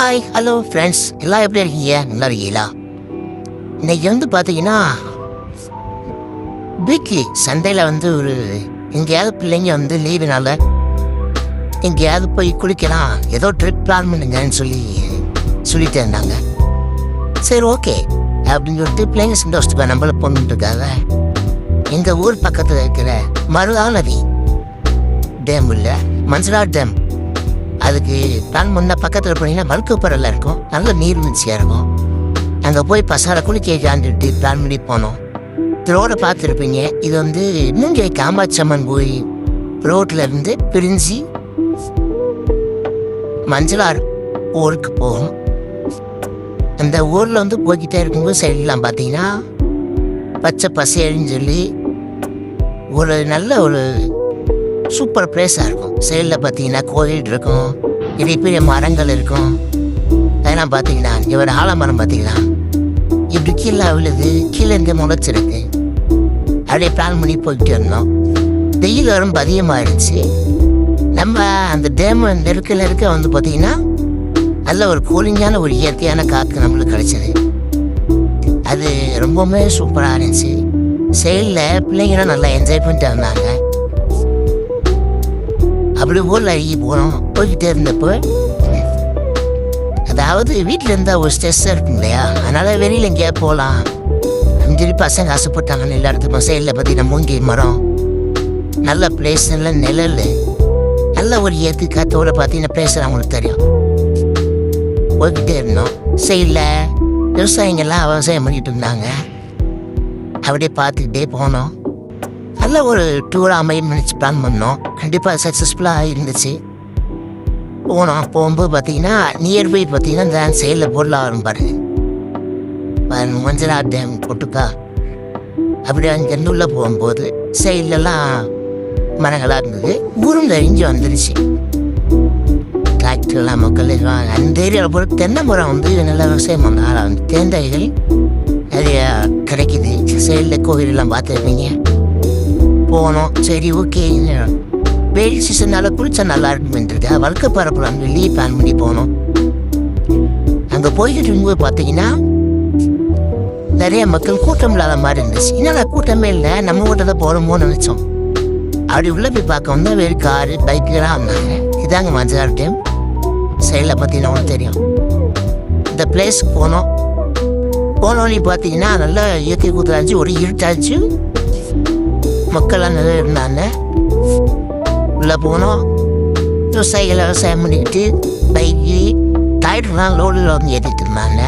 Hi hello friends எல்லாம் எப்படி இருக்கீங்க? நல்லா இருக்கீங்களா? இன்னைக்கு வந்து பார்த்தீங்கன்னா வீக்லி சண்டையில் வந்து ஒரு எங்கேயாவது பிள்ளைங்க வந்து லீவுனால எங்கேயாவது போய் குளிக்கலாம் ஏதோ ட்ரிப் பிளான் பண்ணுங்கன்னு சொல்லி சொல்லிட்டு இருந்தாங்க. சரி ஓகே அப்படின்னு சொல்லிட்டு பிள்ளைங்க சந்தோஷத்துக்கு நம்மள பொண்ணுட்டுருக்காங்க எங்கள் ஊர் பக்கத்தில் இருக்கிற மருதா நதி டேம் இல்லை மன்சரா டேம். அதுக்கு பேங்க் முன்ன பக்கத்தில் போனீங்கன்னா மல்கப்பரெல்லாம் இருக்கும். நல்ல நீர்வீழ்ச்சியாக இருக்கும். அங்கே போய் பசங்களை குளிக்க ஜாண்டுட்டு பிளான் பண்ணி போனோம். ரோடை பார்த்துருப்பீங்க. இது வந்து நுங்கை காமாட்சம்மன் கோயில். ரோட்டில் இருந்து பிரிஞ்சு மஞ்சளார் ஊருக்கு போகும். அந்த ஊரில் வந்து போய்கிட்டே இருக்கும்போது சைடெலாம் பார்த்தீங்கன்னா பச்சை பசேன்னு சொல்லி ஒரு நல்ல ஒரு சூப்பர் பிளேஸாக இருக்கும். சைடில் பார்த்தீங்கன்னா கோயில் இருக்கும். பெரிய பெரிய மரங்கள் இருக்கும். அதெல்லாம் பார்த்தீங்கன்னா இவர் ஆலமரம் பார்த்தீங்கன்னா இப்படி கீழே விழுது கீழே இங்கே முளைச்சிருக்கு. அப்படியே பிளான் பண்ணி போயிட்டு இருந்தோம். வெயில் வரும் அதிகமாகிடுச்சு நம்ம அந்த டேம் நெருக்க நெருக்க வந்து பார்த்தீங்கன்னா நல்ல ஒரு கூலிங்கான ஒரு இயற்கையான காற்று நம்மளுக்கு கிடச்சிது. அது ரொம்பவுமே சூப்பராக இருந்துச்சு. சைடில் பிள்ளைங்களும் நல்லா என்ஜாய் பண்ணிட்டு இருந்தாங்க அப்படி ஊரில் அழுகி போனோம் போய்கிட்டே இருந்தப்போ அதாவது வீட்டில் இருந்தால் ஒரு ஸ்ட்ரெஸ்ஸாக இருக்கும் இல்லையா? அதனால் வெளியில் எங்கேயா போகலாம் அப்படின்னு சொல்லி பசங்க ஆசைப்பட்டாங்க எல்லா இடத்துக்கும் சைடில் பார்த்தீங்கன்னா மூங்கி மரம். நல்ல பிளேஸ் நல்ல நிழல். நல்ல ஒரு ஏற்று காத்தோடு பார்த்தீங்கன்னா பிளேஸ் அவங்களுக்கு தெரியும். போய்கிட்டே இருந்தோம். சைடில் விவசாயிங்கெல்லாம் விவசாயம் பண்ணிட்டு இருந்தாங்க. அப்படியே பார்த்துக்கிட்டே போனோம். நல்ல ஒரு டூர் அமையும் நினச்சி பிளான் பண்ணோம். கண்டிப்பாக சக்ஸஸ்ஃபுல்லாக இருந்துச்சு. போனோம். போகும்போது பார்த்தீங்கன்னா நியர்பை பார்த்தீங்கன்னா இந்த சைடில் பொருளாக வரும் பாருங்க மஞ்சளா டேம் கொட்டுக்கா அப்படியே அங்கேருந்து உள்ளே போகும்போது சைட்லலாம் மரங்களாக இருந்தது. ஊரும் தெரிஞ்சு வந்துருச்சு. டிராக்டர்லாம் மக்கள் எல்லாம் அந்த ஏரியாவில் போகிற தென்னை மரம் வந்து நல்ல விவசாயம் பண்ணால் வந்து தேங்காய்கள் நிறையா கிடைக்குது. சைடில் கோவிலெல்லாம் பார்த்துருப்பீங்க. போனோம். சரி ஓகே. வெயில் சீசனால் குளிச்சா நல்லா இருக்குமென்றது வழக்க பரப்பலாம் வெளியே பிளான் பண்ணி போனோம். அங்கே போய்கிட்டு இருக்கும்போது பார்த்தீங்கன்னா நிறைய மக்கள் கூட்டம் இல்லாத மாதிரி இருந்துச்சு. என்னடா கூட்டமே இல்லை நம்ம வீட்டில் தான் போகிறோமோன்னு நினச்சோம். அப்படி உள்ளே போய் பார்க்க வந்தால் வேறு காரு பைக்கெல்லாம் வந்தாங்க. இதாங்க மஞ்சள் டைம் சைடில் பார்த்தீங்கன்னா உங்களுக்கு தெரியும். இந்த பிளேஸ்க்கு போனோம். போனோன்னு பார்த்தீங்கன்னா நல்லா இயற்கை கூத்தாச்சு ஒரு இருட்டாச்சு. மக்கள்லாம் நிறைய இருந்தாங்க. உள்ளே போனோம். விவசாயிகள் விவசாயம் பண்ணிக்கிட்டு பைக்கு டயர்லாம் லோடில் வந்து ஏற்றிட்டு இருந்தாங்க.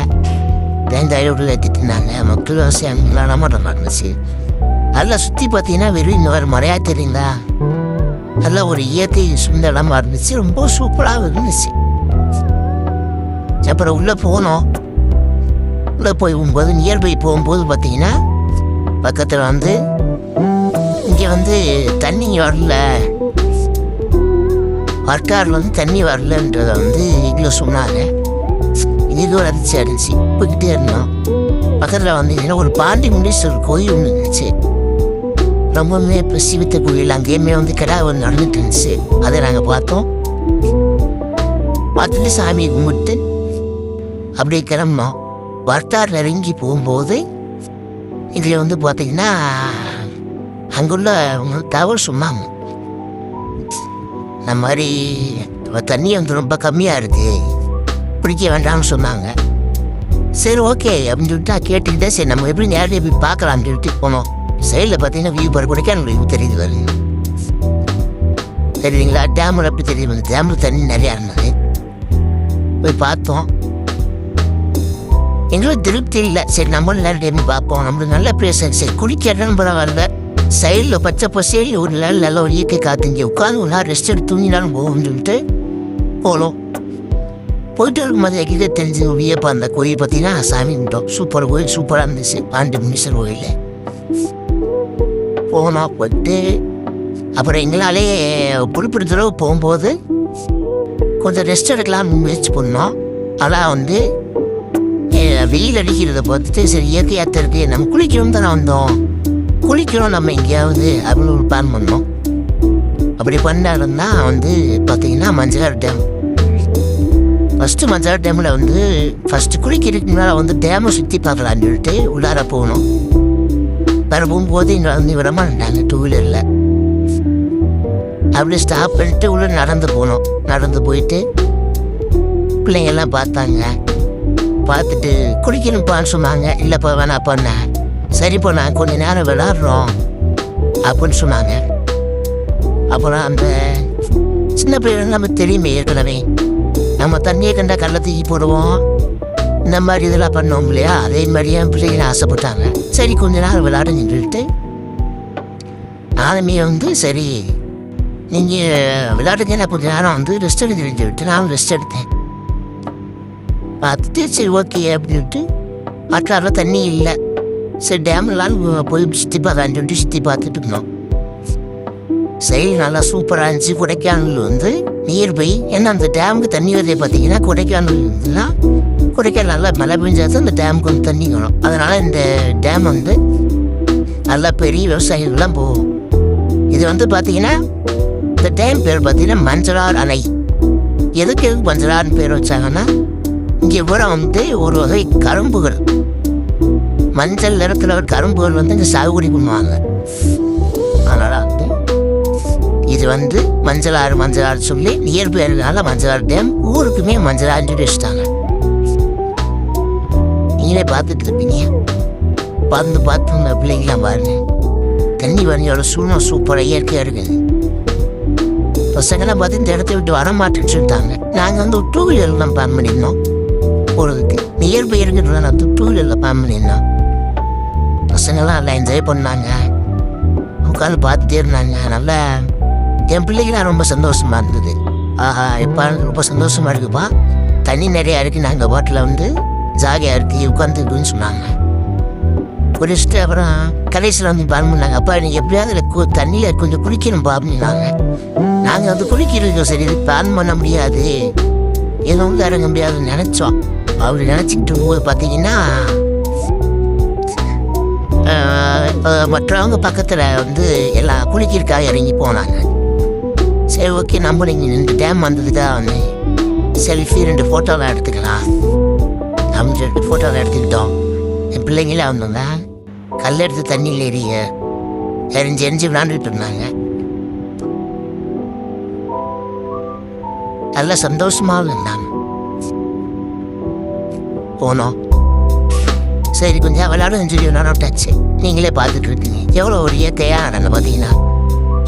தேங்காய் லோடில் ஏற்றிட்டு இருந்தாங்க? மக்கள் விவசாயம் நம்ம இருந்துச்சு அதில் சுற்றி பார்த்தீங்கன்னா வெறும் இந்த மாதிரி மறையா தெரியுங்களா? அதில் ஒரு இயற்கை சுந்த இடமா இருந்துச்சு ரொம்ப சூப்பராக இருந்துச்சு. அப்புறம் உள்ளே போனோம். உள்ளே போய் போகும்போது நியர்பை போகும்போது பார்த்தீங்கன்னா பக்கத்தில் வந்து இங்கே வந்து தண்ணி வரல. வர்க்காரில் வந்து தண்ணி வரலன்றதை வந்து இவ்வளோ சொன்னாங்க. இது ஒரு அதிர்ச்சி இருந்துச்சு. போய்கிட்டே இருந்தோம். பக்கத்தில் வந்து ஒரு பாண்டி முண்டீஸ்வரர் கோயில் ஒன்று இருந்துச்சு. ரொம்பவுமே பிரசிவித்த கோயில். அங்கேயுமே வந்து கிடா ஒன்று நடந்துட்டு இருந்துச்சு. அதை நாங்கள் பார்த்தோம். பார்த்துட்டு சாமியை கும்பிட்டு அப்படியே கிளம்பினோம். வர்த்தார் நெருங்கி போகும்போது இதில் வந்து பார்த்தீங்கன்னா அங்குள்ள டவர் சும்மா இந்த மாதிரி தண்ணி வந்து ரொம்ப கம்மியாக இருக்கு. பிடிக்க வேண்டாம்னு சொன்னாங்க. சரி ஓகே அப்படின்னு சொல்லிட்டு நான் கேட்டுக்கிட்டே சரி நம்ம எப்படி நேரடியாக போய் பார்க்கலாம்னு சொல்லிட்டு போனோம். சைடில் பார்த்தீங்கன்னா வியூ பாரு கொடைக்கானல் வியூ தெரியுது வருது தெரியுதுங்களா? டேமில் எப்படி தெரியுது? அந்த டேமில் தண்ணி நிறையா இருந்தது. போய் பார்த்தோம். எங்களுக்கு திருப்தி இல்லை. சரி நம்மளும் நேரடியாக போய் பார்ப்போம். நம்மளுக்கு நல்ல பிளேஸ் சரி குளிக்க இடம் பரவாயில்ல. சைடில் பச்சை பசேரி ஒரு நாள் நல்ல ஒரு இயற்கை காத்து இங்கே உட்காந்து ஒரு நாள் ரெஸ்ட் எடுத்து தூங்கினாலும் போகும்னு சொல்லிட்டு போனோம். போயிட்டு இருக்கும்போது எங்கிட்ட தெரிஞ்சு வியப்பா அந்த கோயில் பார்த்தீங்கன்னா சாமி கும்பிட்டோம். சூப்பர் கோயில் சூப்பராக இருந்துச்சு. பாண்டி முனீஸ்வர் கோயில் போனோம் போயிட்டு அப்புறம் எங்களாலே குறிப்பிட்ட தடவை போகும்போது கொஞ்சம் ரெஸ்ட் எடுக்கலாம்னு முயற்சி பண்ணோம். ஆனால் வந்து வெயில் அடிக்கிறத பார்த்துட்டு சரி இயற்கையாக இருக்கு நம்ம குளிக்கணும் தானே வந்தோம். குளிக்கணும் நம்ம எங்கேயாவது. அப்படின்னு ஒரு பிளான் பண்ணோம். அப்படி பண்ணாலும் வந்து பார்த்தீங்கன்னா மஞ்சள் டேம் ஃபஸ்ட்டு மஞ்சார் டேமில் வந்து ஃபஸ்ட்டு குளிக்கிறதுக்கு முன்னால் வந்து டேமை சுற்றி பார்க்கலான்னு சொல்லிட்டு உள்ளார போகணும் வேறு போகும்போது இங்கே வந்து விடமா இருந்தாங்க டூ வீலரில் அப்படி ஸ்டாப் பண்ணிட்டு உள்ளே நடந்து போனோம். நடந்து போயிட்டு பிள்ளைங்கள்லாம் பார்த்தாங்க. பார்த்துட்டு குளிக்கணும்ப்பான்னு சொன்னாங்க. இல்லைப்பா வேணாப்பான்னு சரிப்பா நான் கொஞ்ச நேரம் விளாட்றோம் அப்படின்னு சொன்னாங்க. அப்புறம் அந்த சின்ன பிள்ளைகள் நமக்கு தெரியுமே ஏற்கனவே. நம்ம தண்ணியை கண்டா கடலை தூக்கி போடுவோம். இந்த மாதிரி இதெல்லாம் பண்ணோம் இல்லையா? அதே மாதிரி என் பிள்ளைங்க ஆசைப்பட்டாங்க. சரி கொஞ்ச நேரம் விளையாடுன்னு சொல்லிட்டு ஆளுமே வந்து சரி நீங்கள் விளையாடுங்க நான் கொஞ்ச நேரம் வந்து ரெஸ்ட் எடுத்து சொல்லிட்டு நானும் ரெஸ்ட் எடுத்தேன். பார்த்துட்டு சரி ஓகே அப்படின்ட்டு. மற்றாரில் தண்ணி இல்லை. சரி டேம்லாம் போய் சுற்றி பார்க்கலான்னு சொல்லிட்டு சுற்றி பார்த்துட்டு இருந்தோம் சரி நல்லா சூப்பராக இருந்துச்சு கொடைக்கானல் வந்து நீர் நியர்பை ஏன்னா அந்த டேமுக்கு தண்ணி வரதே பார்த்தீங்கன்னா கொடைக்கானல் இருந்துன்னா கொடைக்கானல் நல்லா மழை பெஞ்சாதான் அந்த டேமுக்கு வந்து தண்ணி வரும் அதனால் இந்த டேம் வந்து நல்லா பெரிய விவசாயிகள்லாம் போகும் இது வந்து பார்த்தீங்கன்னா இந்த டேம் பேர் பார்த்தீங்கன்னா மஞ்சளார் அணை எதுக்கு எதுக்கு மஞ்சளார்னு பேர் வச்சாங்கன்னா இங்கே பூரா வந்து ஒரு வகை கரும்புகள் மஞ்சள் நிறத்தில் ஒரு கரும்புகள் வந்து இங்கே சாகுபடி பண்ணுவாங்க. அதனால் வந்து இது வந்து மஞ்சளாறு மஞ்சளாறு சொல்லி இயற்பெயர்னால மஞ்சள் மஞ்சளாறு டேம் ஊருக்குமே மஞ்சளாறு சொல்லி வச்சுட்டாங்க. நீங்களே பார்த்துட்டு இருப்பீங்க. பார்த்து பார்த்து இந்த பிள்ளைங்களாம் பாருங்க. தண்ணி வரையோட சூழ்நிலை சூப்பராக இயற்கையாக இருக்குது பசங்களாம் பார்த்து இந்த இடத்த விட்டு வர மாட்டேன்னு சொல்லிட்டாங்க. நாங்கள் வந்து டூ வீலரில் தான் பிளான் பண்ணியிருந்தோம். போகிறதுக்கு நியர்பை இருக்கிறதுனால டூ வீலரில் பிளான் பண்ணியிருந்தோம். பசங்களாம் நல்லா என்ஜாய் பண்ணாங்க. உட்காந்து பார்த்துட்டே இருந்தாங்க. நல்லா என் பிள்ளைங்களாம் ரொம்ப சந்தோஷமா இருந்தது. ஆஹா இப்போ ரொம்ப சந்தோஷமா இருக்குப்பா. தண்ணி நிறையா இருக்கு. நாங்கள் பாட்டில் வந்து ஜாகியாக இருக்கு. உட்காந்துருக்குன்னு சொன்னாங்க. குடிச்சிட்டு அப்புறம் கடைசியில் வந்து பண்ணாங்க அப்பா நீங்கள் எப்படியாவது தண்ணியில் கு- கொஞ்சம் குளிக்கணும்ப்பா அப்படின்னாங்க. நாங்கள் வந்து குளிக்கிறதுக்கு சரி இது பிளான் பண்ண முடியாது. எதுவும் வந்து இறங்க முடியாதுன்னு நினச்சோம். அப்படி நினச்சிக்கிட்டு போது பார்த்தீங்கன்னா மற்றவங்க பக்கத்தில் வந்து எல்லா குளிக்கிறதுக்காக இறங்கி போனாங்க. சரி ஓகே நம்மளும் இங்கே நின்று டேம் வந்ததுக்காக வந்து செல்ஃபி ரெண்டு ஃபோட்டோலாம் எடுத்துக்கலாம். நம்ம ரெண்டு ஃபோட்டோலாம் எடுத்துக்கிட்டோம். என் பிள்ளைங்களே வந்தோம்னா கல் எடுத்து தண்ணியில் எரிய எரிஞ்சு எரிஞ்சு விளாண்டுட்டு இருந்தாங்க. நல்ல சந்தோஷமாக இருந்தாங்க. போனோம். சரி கொஞ்சம் விளையாடும் சொல்லி விளையாடாச்சு நீங்களே பார்த்துட்டு இருக்கீங்க. எவ்வளோ ஒரு இயற்கையாக நடந்து பார்த்தீங்கன்னா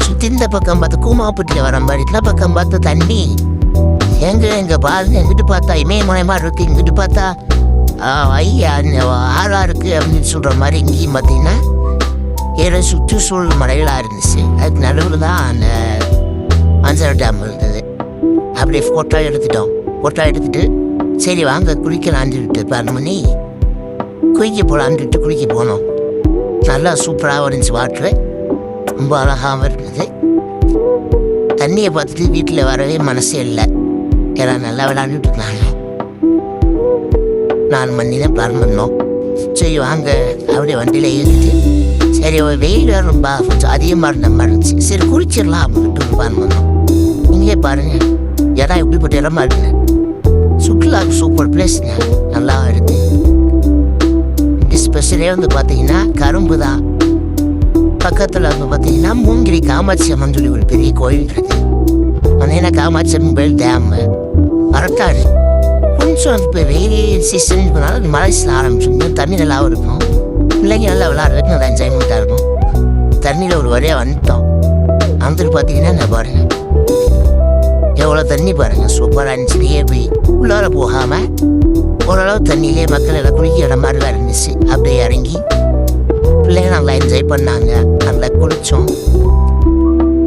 சுற்றி இந்த பக்கம் பார்த்து கூமாப்பட்டியில் வர மாதிரி இந்த பக்கம் பார்த்து தண்ணி. எங்கே எங்கே பாருங்க எங்கிட்டு பார்த்தா இமயமயமாக இருக்கு இங்கிட்டு பார்த்தா ஐயா ஆறா இருக்குது அப்படின்னு சொல்கிற மாதிரி இங்கேயும் பார்த்தீங்கன்னா ஏற சுற்றுச்சூழல் மலைகளாக இருந்துச்சு. அதுக்கு நடுவில் தான் அந்த மஞ்சள் டேம் இருந்தது. அப்படியே ஃபோட்டோ எடுத்துட்டோம். ஃபோட்டோ எடுத்துட்டு சரி வாங்க குளிக்கலான்னு சொல்லிட்டு பிளான் பண்ணி குளிக்க போகலான்ட்டு குளிக்க போனோம் நல்லா சூப்பராகவும் இருந்துச்சு வாட்ரு. ரொம்ப அழகாகவும் இருந்தது. தண்ணியை பார்த்துட்டு வீட்டில் வரவே மனசே இல்லை. எல்லாம் நல்லா விளாண்டுட்டு இருந்தாங்க நாலு மணி தான் பிளான் பண்ணோம். சரி வாங்க. அப்படியே வண்டியில் ஏறிட்டு சரி வெயில் ரொம்ப கொஞ்சம் அதிகமாக இருந்த மாதிரி இருந்துச்சு. சரி குளிச்சிடலாம் அப்படின்ட்டு பிளான் பண்ணோம். நீங்களே பாருங்கள் இடம் எப்படிப்பட்ட இடமா இருக்குங்க சுற்றுலாவுக்கு சூப்பர் பிளேஸ்ங்க நல்லா ஸ்பெஷலே வந்து பார்த்தீங்கன்னா கரும்பு தான் பக்கத்தில் வந்து பார்த்தீங்கன்னா மூங்கிரி காமாட்சி அம்மன் சொல்லி ஒரு பெரிய கோயில் இருக்கு. வந்தீங்கன்னா காமாட்சி அம்மன் பேர் டேமு. அரட்டாடு கொஞ்சம் இப்போ வெயில் சீசன் போனாலும் மழை சீசன் தண்ணி நல்லாவும் இருக்கும். பிள்ளைங்க நல்லா விளாட்றதுக்கு நல்லா என்ஜாய்மெண்ட்டாக இருக்கும். தண்ணியில் ஒரு வழியாக வந்துட்டோம். வந்துட்டு பார்த்தீங்கன்னா நான் பாருங்கள் எவ்வளோ தண்ணி பாருங்க. சூப்பராக இருந்துச்சு. போய் உள்ளார போகாமல் ஓரளவு தண்ணியிலே மக்கள் எல்லாம் குளிக்கிற மாதிரிலாம் இருந்துச்சு அப்படியே இறங்கி பிள்ளைங்க நல்லா என்ஜாய் பண்ணாங்க நல்லா குளித்தோம்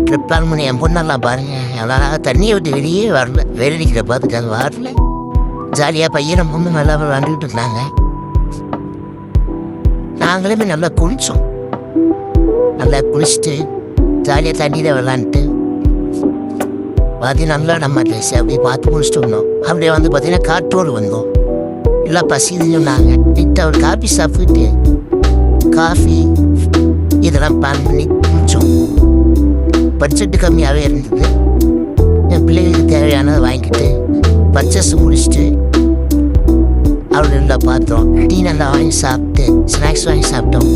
ட்ரிப்பால் பண்ணி என் பொண்ணெல்லாம் பாருங்க அதனால் தண்ணியை விட்டு வெளியே வரல வெளியிட பார்த்துட்டு அது வரல ஜாலியாக பையன் பொண்ணு நல்லா விளாண்டுக்கிட்டு இருந்தாங்க நாங்களுமே நல்லா குளித்தோம் நல்லா குளிச்சுட்டு ஜாலியாக தண்ணியில் விளாண்டுட்டு பார்த்தீங்கன்னா நல்லா நம்ம ட்ரெஸ் அப்படியே பார்த்து முடிச்சுட்டு வந்தோம் அப்படியே வந்து பார்த்தீங்கன்னா காட்டோடு வந்தோம் எல்லாம் பசிதுன்னு சொன்னாங்க கிட்ட ஒரு காஃபி சாப்பிட்டு காஃபி இதெல்லாம் பிளான் பண்ணி குடித்தோம் பட்ஜெட்டு கம்மியாகவே இருந்தது என் பிள்ளைகளுக்கு தேவையானதை வாங்கிட்டு பர்ச்சேஸ் முடிச்சுட்டு அவள் நல்லா பார்த்தோம் டீ நல்லா வாங்கி சாப்பிட்டு ஸ்நாக்ஸ் வாங்கி சாப்பிட்டோம்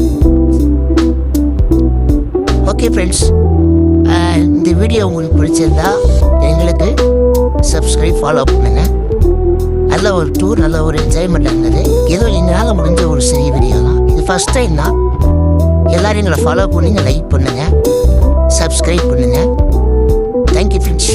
ஓகே ஃப்ரெண்ட்ஸ் இந்த வீடியோ உங்களுக்கு பிடிச்சிருந்தா எங்களுக்கு சப்ஸ்கிரைப் ஃபாலோ பண்ணுங்கள் நல்ல ஒரு டூர் நல்ல ஒரு என்ஜாய்மெண்ட் இருந்தது ஏதோ எங்களால் முடிஞ்ச ஒரு சிறிய வீடியோ தான். இது ஃபஸ்ட் டைம் தான். எல்லோரும் எங்களை ஃபாலோ பண்ணுங்க. லைக் பண்ணுங்கள் சப்ஸ்கிரைப் பண்ணுங்கள் தேங்க்யூ ஃப்ரெண்ட்ஸ்